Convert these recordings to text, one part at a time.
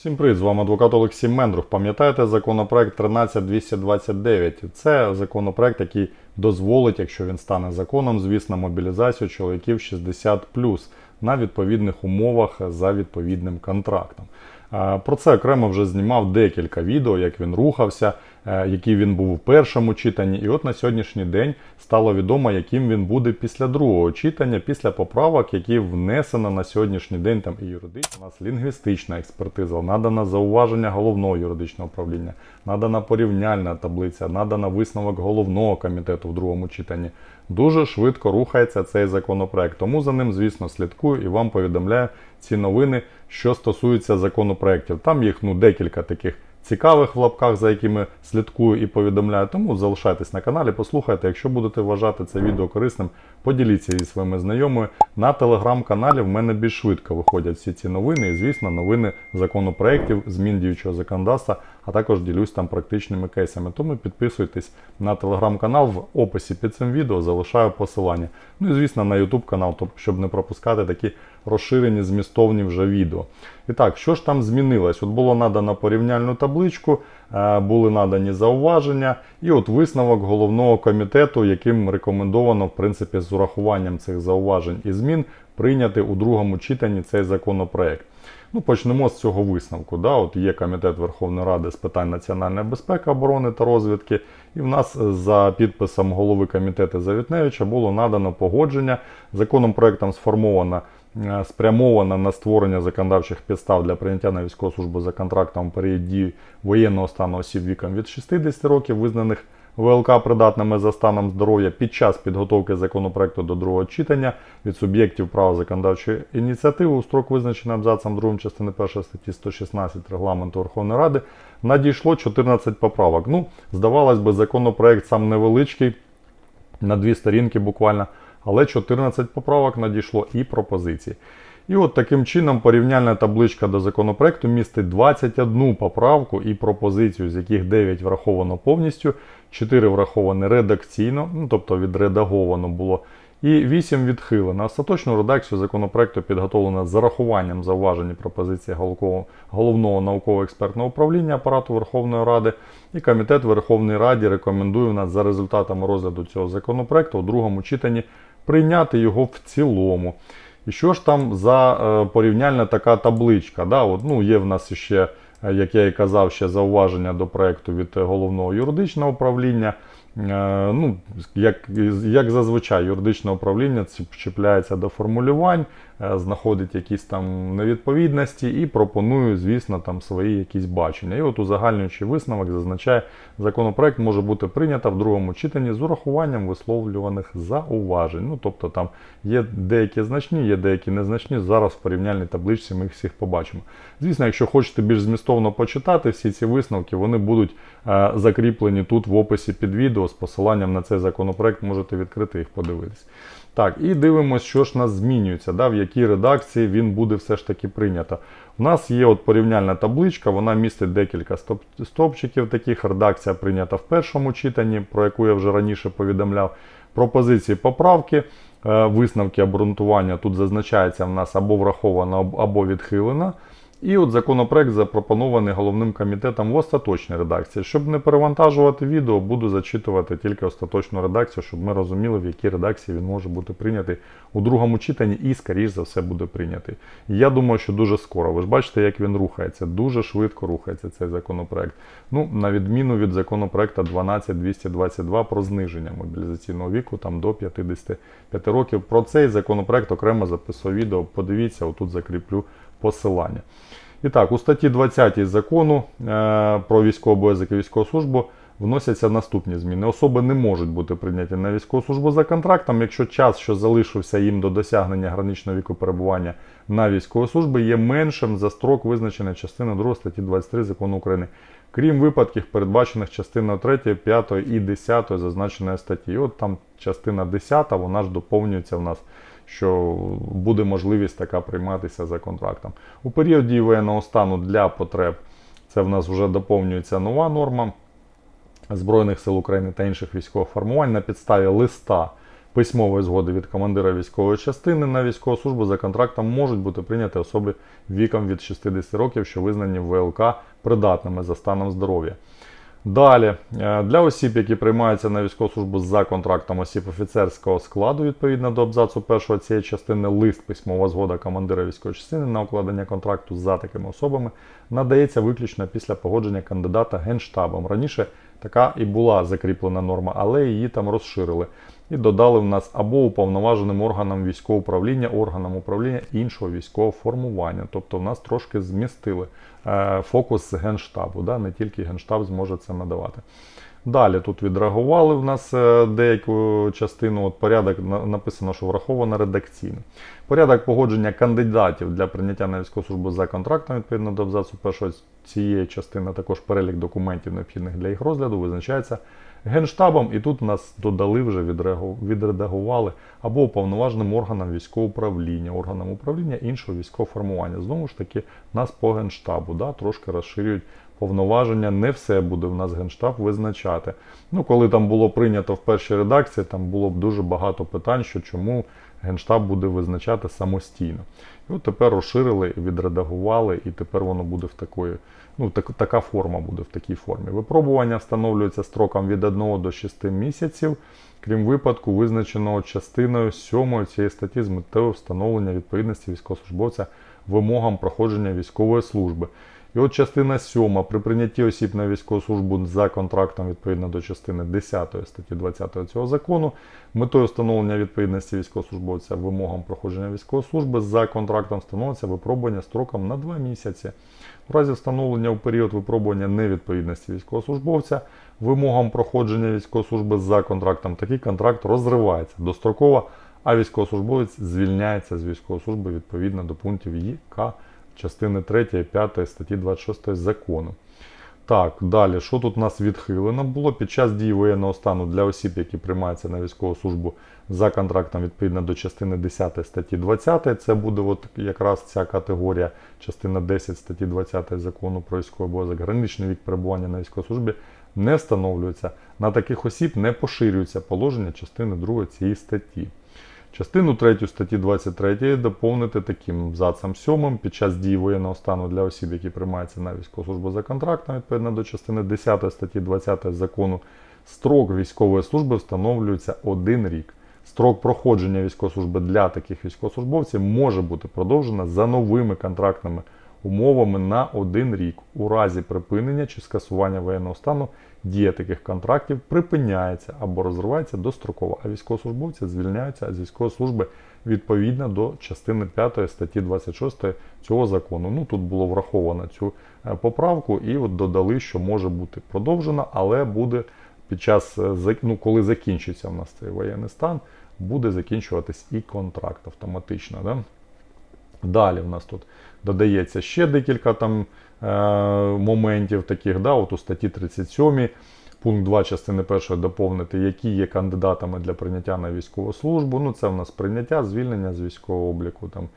Всім привіт, з вами адвокат Олексій Мендрух. Пам'ятаєте законопроект 13229? Це законопроект, який дозволить, якщо він стане законом, звісно, мобілізацію чоловіків 60+, на відповідних умовах за відповідним контрактом. Про це окремо вже знімав декілька відео, як він рухався, е, який він був у першому читанні. І от на сьогоднішній день стало відомо, яким він буде після другого читання, після поправок, які внесено на сьогоднішній день там і юридична, у нас лінгвістична експертиза, надано зауваження головного юридичного управління, надана порівняльна таблиця, надано висновок головного комітету в другому читанні. Дуже швидко рухається цей законопроект. Тому за ним, звісно, слідкую і вам повідомляю ці новини, що стосуються законопроектів. Там їх ну декілька таких цікавих в лапках, за якими слідкую і повідомляю. Тому залишайтесь на каналі, послухайте. Якщо будете вважати це відео корисним, поділіться зі своїми знайомими. На телеграм-каналі в мене більш швидко виходять всі ці новини, і звісно, новини законопроєктів, змін діючого законодавства, а також ділюсь там практичними кейсами. Тому підписуйтесь на телеграм-канал в описі під цим відео, залишаю посилання. Ну і звісно на YouTube канал, щоб не пропускати такі розширені змістовні вже відео. І так, що ж там змінилось? От було надано порівняльну табличку, е, були надані зауваження, і от висновок головного комітету, яким рекомендовано, в принципі, з урахуванням цих зауважень і змін прийняти у другому читанні цей законопроект. Ну, почнемо з цього висновку. Да? От є комітет Верховної Ради з питань національної безпеки, оборони та розвідки, і в нас е, за підписом голови комітету Завітневича було надано погодження. Законом проектом сформовано е, спрямовано на створення законодавчих підстав для прийняття на військову службу за контрактом період дії воєнного стану осіб віком від 60 років, визнаних ВЛК придатними за станом здоров'я під час підготовки законопроекту до другого читання від суб'єктів права законодавчої ініціативи у строк визначений абзацом 2 частини 1 статті 116 регламенту Верховної Ради надійшло 14 поправок. Ну, здавалось би, законопроект сам невеличкий, на дві сторінки буквально, але 14 поправок надійшло і пропозицій. І от таким чином порівняльна табличка до законопроекту містить 21 поправку і пропозицію, з яких 9 враховано повністю, 4 враховані редакційно, ну тобто відредаговано було, і 8 відхилено. Остаточну редакцію законопроекту підготовлено з зарахуванням зауважень і пропозицій головного науково-експертного управління апарату Верховної Ради. І комітет Верховної Раді рекомендує нас за результатами розгляду цього законопроекту у другому читанні прийняти його в цілому. І що ж там за е, порівняльна така табличка? Да? От, ну, є в нас ще, е, як я і казав, ще зауваження до проекту від е, головного юридичного управління. Е, ну, як, як зазвичай, юридичне управління чіпляється до формулювань, е, знаходить якісь там невідповідності і пропонує, звісно, там свої якісь бачення. І от узагальнюючий висновок зазначає, законопроект може бути прийнято в другому читанні з урахуванням висловлюваних зауважень. Ну, тобто там є деякі значні, є деякі незначні. Зараз в порівняльній табличці ми їх всіх побачимо. Звісно, якщо хочете більш змістовно почитати всі ці висновки, вони будуть е, закріплені тут в описі під відео з посиланням на цей законопроект. Можете відкрити їх подивитись. Так, і дивимося, що ж нас змінюється, да, в якій редакції він буде все ж таки прийнято. У нас є от порівняльна табличка, вона містить декілька стоп- стовпчиків таких. Редакція прийнята в першому читанні, про яку я вже раніше повідомляв. Пропозиції поправки, е, висновки обґрунтування тут зазначається в нас або враховано, або відхилено. І от законопроект запропонований головним комітетом в остаточній редакції. Щоб не перевантажувати відео, буду зачитувати тільки остаточну редакцію, щоб ми розуміли, в якій редакції він може бути прийнятий у другому читанні і, скоріш за все, буде прийнятий. Я думаю, що дуже скоро. Ви ж бачите, як він рухається. Дуже швидко рухається цей законопроект. Ну, на відміну від законопроекту 12222 про зниження мобілізаційного віку там до 55 років. Про цей законопроект окремо записав відео. Подивіться, отут закріплю посилання. І так, у статті 20 закону е, про військовий обов'язок і військову службу вносяться наступні зміни. Особи не можуть бути прийняті на військову службу за контрактом, якщо час, що залишився їм до досягнення граничного віку перебування на військовій службі, є меншим за строк, визначений частиною 2 статті 23 закону України, крім випадків, передбачених частиною 3, 5 і 10 зазначеної статті. І от там частина 10, вона ж доповнюється в нас що буде можливість така прийматися за контрактом. У період дії воєнного стану для потреб це в нас вже доповнюється нова норма Збройних сил України та інших військових формувань на підставі листа письмової згоди від командира військової частини на військову службу за контрактом можуть бути прийняті особи віком від 60 років, що визнані ВЛК придатними за станом здоров'я. Далі, е, для осіб, які приймаються на військову службу за контрактом осіб офіцерського складу, відповідно до абзацу першого цієї частини, лист письмова згода командира військової частини на укладення контракту за такими особами надається виключно після погодження кандидата генштабом. Раніше така і була закріплена норма, але її там розширили і додали в нас або уповноваженим органам військового управління, органам управління іншого військового формування. Тобто в нас трошки змістили е, фокус генштабу. Да? Не тільки генштаб зможе це надавати. Далі тут відреагували в нас е, деяку частину. От порядок написано, що враховано редакційно. Порядок погодження кандидатів для прийняття на військову службу за контрактом відповідно до абзацу першої цієї частини, також перелік документів, необхідних для їх розгляду, визначається генштабом. І тут нас додали вже відредагували або уповноваженим органам військового управління, органам управління іншого військового формування. Знову ж таки, нас по генштабу да, трошки розширюють повноваження. Не все буде в нас генштаб визначати. Ну, коли там було прийнято в першій редакції, там було б дуже багато питань, що чому генштаб буде визначати самостійно. І от тепер розширили, відредагували, і тепер воно буде в такої, ну так, така форма буде в такій формі. Випробування встановлюється строком від 1 до 6 місяців, крім випадку, визначеного частиною 7 цієї статті з метою встановлення відповідності військовослужбовця вимогам проходження військової служби. І от частина 7. При прийнятті осіб на військову службу за контрактом відповідно до частини 10 статті 20 цього закону, метою встановлення відповідності військовослужбовця вимогам проходження військової служби за контрактом встановлюється випробування строком на 2 місяці. У разі встановлення у період випробування невідповідності військовослужбовця вимогам проходження військової служби за контрактом такий контракт розривається достроково, а військовослужбовець звільняється з військової служби відповідно до пунктів ЄК частини 3 і 5 статті 26 закону. Так, далі, що тут у нас відхилено було? Під час дії воєнного стану для осіб, які приймаються на військову службу за контрактом відповідно до частини 10 статті 20, це буде от якраз ця категорія, частина 10 статті 20 закону про військовий обов'язок. Граничний вік перебування на військовій службі не встановлюється. На таких осіб не поширюються положення частини 2 цієї статті. Частину 3 статті 23 доповнити таким абзацом 7 під час дії воєнного стану для осіб, які приймаються на військову службу за контрактом, відповідно до частини 10 статті 20 закону, строк військової служби встановлюється один рік. Строк проходження військової служби для таких військовослужбовців може бути продовжено за новими контрактними умовами на один рік. У разі припинення чи скасування воєнного стану дія таких контрактів припиняється або розривається достроково, а військовослужбовці звільняються з військової служби відповідно до частини 5 статті 26 цього закону. Ну тут було враховано цю е, поправку, і от додали, що може бути продовжено, але буде під час е, ну, коли закінчиться в нас цей воєнний стан, буде закінчуватись і контракт автоматично. Да? Далі в нас тут додається ще декілька там е, моментів таких. Да, от у статті 37 пункт 2 частини 1 доповнити, які є кандидатами для прийняття на військову службу. Ну, це в нас прийняття, звільнення з військового обліку, там,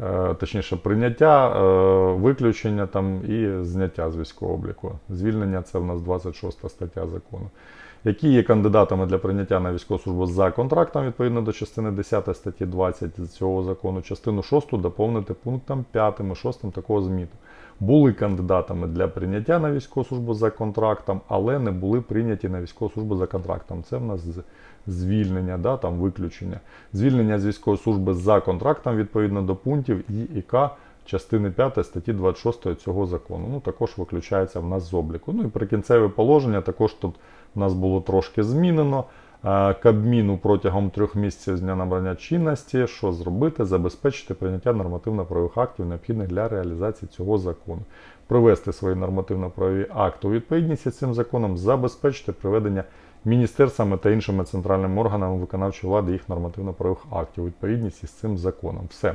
е, точніше, прийняття, е, виключення там, і зняття з військового обліку. Звільнення це в нас 26 стаття закону які є кандидатами для прийняття на військову службу за контрактом відповідно до частини 10 статті 20 цього закону, частину 6 доповнити пунктом 5 і 6 такого зміту. Були кандидатами для прийняття на військову службу за контрактом, але не були прийняті на військову службу за контрактом. Це в нас звільнення, да, там виключення. Звільнення з військової служби за контрактом відповідно до пунктів І і К частини 5 статті 26 цього закону. Ну, також виключається в нас з обліку. Ну і прикінцеве положення також тут у нас було трошки змінено. Е, Кабміну протягом трьох місяців з дня набрання чинності, що зробити, забезпечити прийняття нормативно-правових актів, необхідних для реалізації цього закону, привести свої нормативно-правові акти у відповідність із цим законом, забезпечити приведення міністерствами та іншими центральними органами виконавчої влади їх нормативно-правових актів у відповідність із цим законом. Все.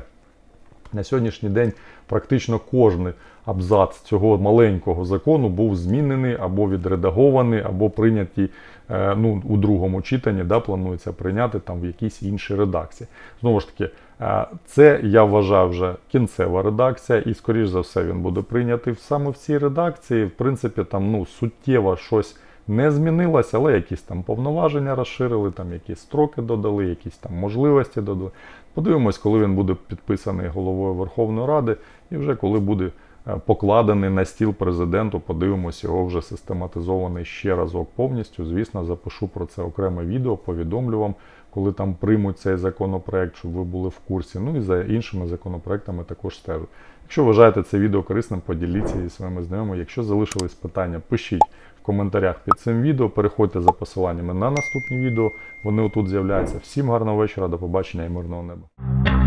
На сьогоднішній день практично кожний абзац цього маленького закону був змінений або відредагований, або прийнятий е, ну, у другому читанні, да, планується прийняти там в якійсь іншій редакції. Знову ж таки, е, це я вважаю вже кінцева редакція, і скоріш за все він буде прийнятий саме в цій редакції. В принципі, там ну, суттєво щось не змінилася, але якісь там повноваження розширили, там якісь строки додали, якісь там можливості додали. Подивимось, коли він буде підписаний головою Верховної Ради, і вже коли буде е, покладений на стіл президенту, подивимось його вже систематизований ще разок повністю. Звісно, запишу про це окреме відео, повідомлю вам, коли там приймуть цей законопроект, щоб ви були в курсі. Ну і за іншими законопроектами також стежу. Якщо вважаєте це відео корисним, поділіться зі своїми знайомими. Якщо залишились питання, пишіть коментарях під цим відео. Переходьте за посиланнями на наступні відео. Вони отут з'являються. Всім гарного вечора, до побачення і мирного неба.